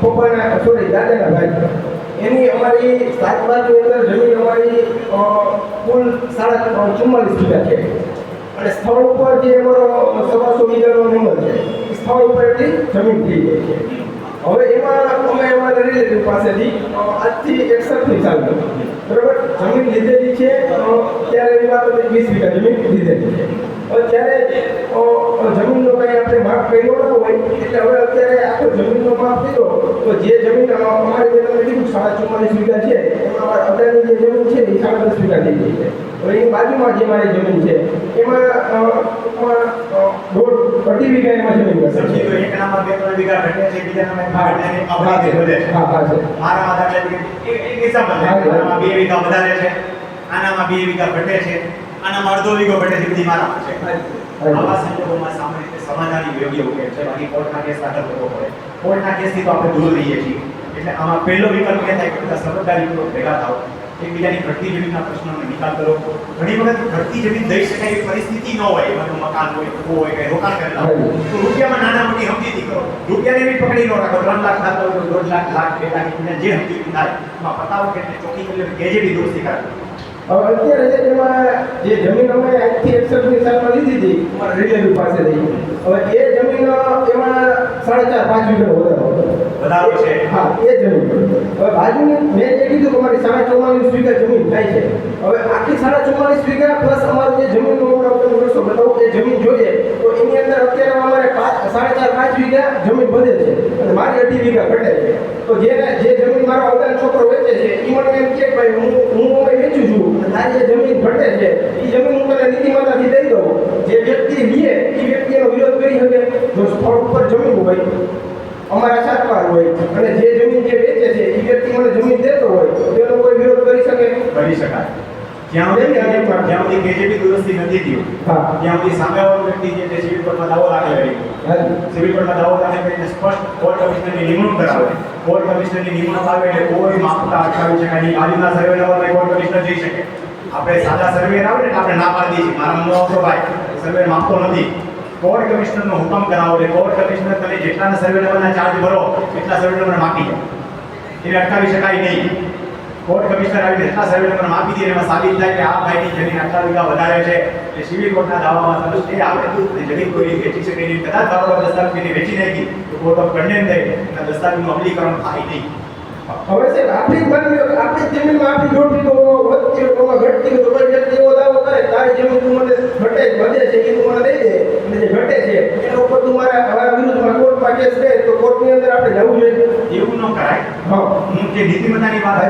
પપ્પાના સોરી દાદાના ભાઈ. એની અમારી સાત બાજુ અંદર જમીન અમારી કુલ સાડા ચુમ્માલીસ વીઘા છે. અને સ્થળ ઉપર જે અમારો સવાસો વીઘાનો નંબર છે સ્થળ ઉપર એટલી જમીન થઈ ગઈ છે. હવે એમાં અમે અમારા રિલેટિવ પાસેથી આજથી એકસઠની ચાલુ બરાબર? જમીન લીધેલી છે ત્યારે એની વાત હતી વીસ વીઘા જમીન લીધેલી છે. હવે ત્યારે જમીનનો કંઈ આપણે માપ કર્યો ન હોય એટલે હવે અત્યારે આખો જમીનનો માપ કર્યો તો જે જમીન અમારે જે તમે કીધું સાડા ચુમ્માલીસ વીઘા છે એમાં અમારા જે જમીન છે એ સાડા દસ વીઘા થઈ ગઈ છે. હવે એની બાજુમાં જે મારી જમીન છે એમાં દોઢ અઢી વીઘા એમાં જમીન હશે એક નામાં બે ત્રણ વીઘા ઘટે છે બીજા નામાં વધે છે એક આનામાં બે વીઘા વધારે છે આનામાં બે વીઘા ઘટે છે આનામાં અડધો વીઘો ઘટે છે બધી મારામાં છે. આવા સંજોગોમાં સામાન્ય રીતે સમાધાની યોગ્ય ઉકેલ છે. બાકી કોર્ટના કેસ દાખલ કરવો પડે. કોર્ટના કેસથી તો આપણે દૂર રહીએ છીએ. એટલે આમાં પહેલો વિકલ્પ એ થાય કે બધા સમજદારીપૂર્વક ભેગા થાવ એકબીજાની ઘટતી જમીનના પ્રશ્નોનો નિકાલ કરો. ઘણી વખત ઘટતી જમીન દઈ શકાય એવી પરિસ્થિતિ ન હોય. એમાં મકાન હોય કુવો હોય કઈ રોકાણ કરેલા તો રૂપિયામાં નાના મોટી સમજીતી કરો. રૂપિયાને બી પકડી ન રાખો. ત્રણ લાખ થતો હોય તો દોઢ લાખ લાખ બે લાખ જે સમજીતી થાય. એમાં પતાવો કે ચોખ્ખી કરી ગેજેટી દોષ કરાવે હવે અત્યારે એમાં જે જમીન અમે આજથી એકસઠની સાલમાં લીધી હતી અમારા રિલેટિવ પાસેથી હવે એ જમીન એમાં સાડા ચાર પાંચ મીટર વધારો. વધારો છે. હા એ જમીન હવે બાજુની મેં જે કીધું અમારી સાડા ચુમ્માલીસ વીઘા જમીન થાય છે હવે આખી સાડા ચુમ્માલીસ વીઘા પ્લસ અમારું જે જમીનનો હું તમને વર્ષો બતાવું એ જમીન જોઈએ તો એની અંદર અત્યારે અમારે પાંચ સાડા ચાર પાંચ વીઘા જમીન વધે છે અને મારી અઢી વીઘા ઘટે છે તો જે જે જમીન મારો અવદાન છોકરો વેચે છે એ મને એમ કે ભાઈ હું હું હવે વેચું છું અને તારી જે જમીન ઘટે છે એ જમીન હું તને નીતિમાતાથી દઈ દઉં જે વ્યક્તિ લે એ વ્યક્તિ એનો વિરોધ કરી શકે જો સ્થળ ઉપર જમીન હોય અમારા સાતમાં હોય. અને જે જમીન જે વેચે છે એ વ્યક્તિ મને જમીન દેતો હોય તો એનો કોઈ વિરોધ કરી શકે? કરી શકાય. જ્યાં સુધી જ્યાં સુધી કેજીબી દુરસ્તી નથી થયું ત્યાં સુધી સામેવાળો વ્યક્તિ જે છે સિવિલ કોર્ટમાં દાવો દાખલ કરી સિવિલ કોર્ટમાં દાવો દાખલ કરીને સ્પષ્ટ કોર્ટ કમિશનરની નિમણૂક કરાવે કોર્ટ કમિશનરની નિમણૂક આવે એટલે કોઈ માપતા અટકાવી શકાય નહીં. બાજુના સર્વે નંબરને કોર્ટ કમિશનર જઈ શકે. આપણે સાદા સર્વે આવે ને આપણે ના પાડી દઈએ મારા આવતો ભાઈ. સર્વે માપતો નથી. કોર્ટ કમિશનરનો હુકમ કરાવો એટલે કોર્ટ કમિશનર તમે જેટલાના સર્વે નંબરના ચાર્જ ભરો, એટલા સર્વે નંબર માપી એને અટકાવી શકાય નહીં. કોર્ટ કમિશનર આવીને એટલા સર્વે નંબર માપી દે એમાં સાબિત થાય કે આ ભાઈની જમીન આટલા વીઘા વધારે છે. એટલે સિવિલ કોર્ટના દાવામાં તમે સ્ટે આવે અને જમીન કોઈ વેચી શકે નહીં. કદાચ દાવો દસ્તાવેજને વેચી નાખી, તો કોર્ટ ઓફ કન્ડેમ થાય અને દસ્તાવેજનું અમલીકરણ થાય નહીં. હવે સાહેબ, આપણી માની લો કે આપણી જમીનમાં આપણી હોય, કોમાં ઘટતી હોય તો કોઈ વ્યક્તિ એવો દાવો કરે તારી જમીન તું મને ઘટે વધે છે એ તું મને દઈ દે અને જે ઘટે છે એના ઉપર તું મારા અમારા વિરુદ્ધમાં કોર્ટમાં કેસ દે તો કોર્ટની અંદર આપણે જવું જોઈએ. એવું ન કરાય. હું. જે નીતિમત્તાની વાત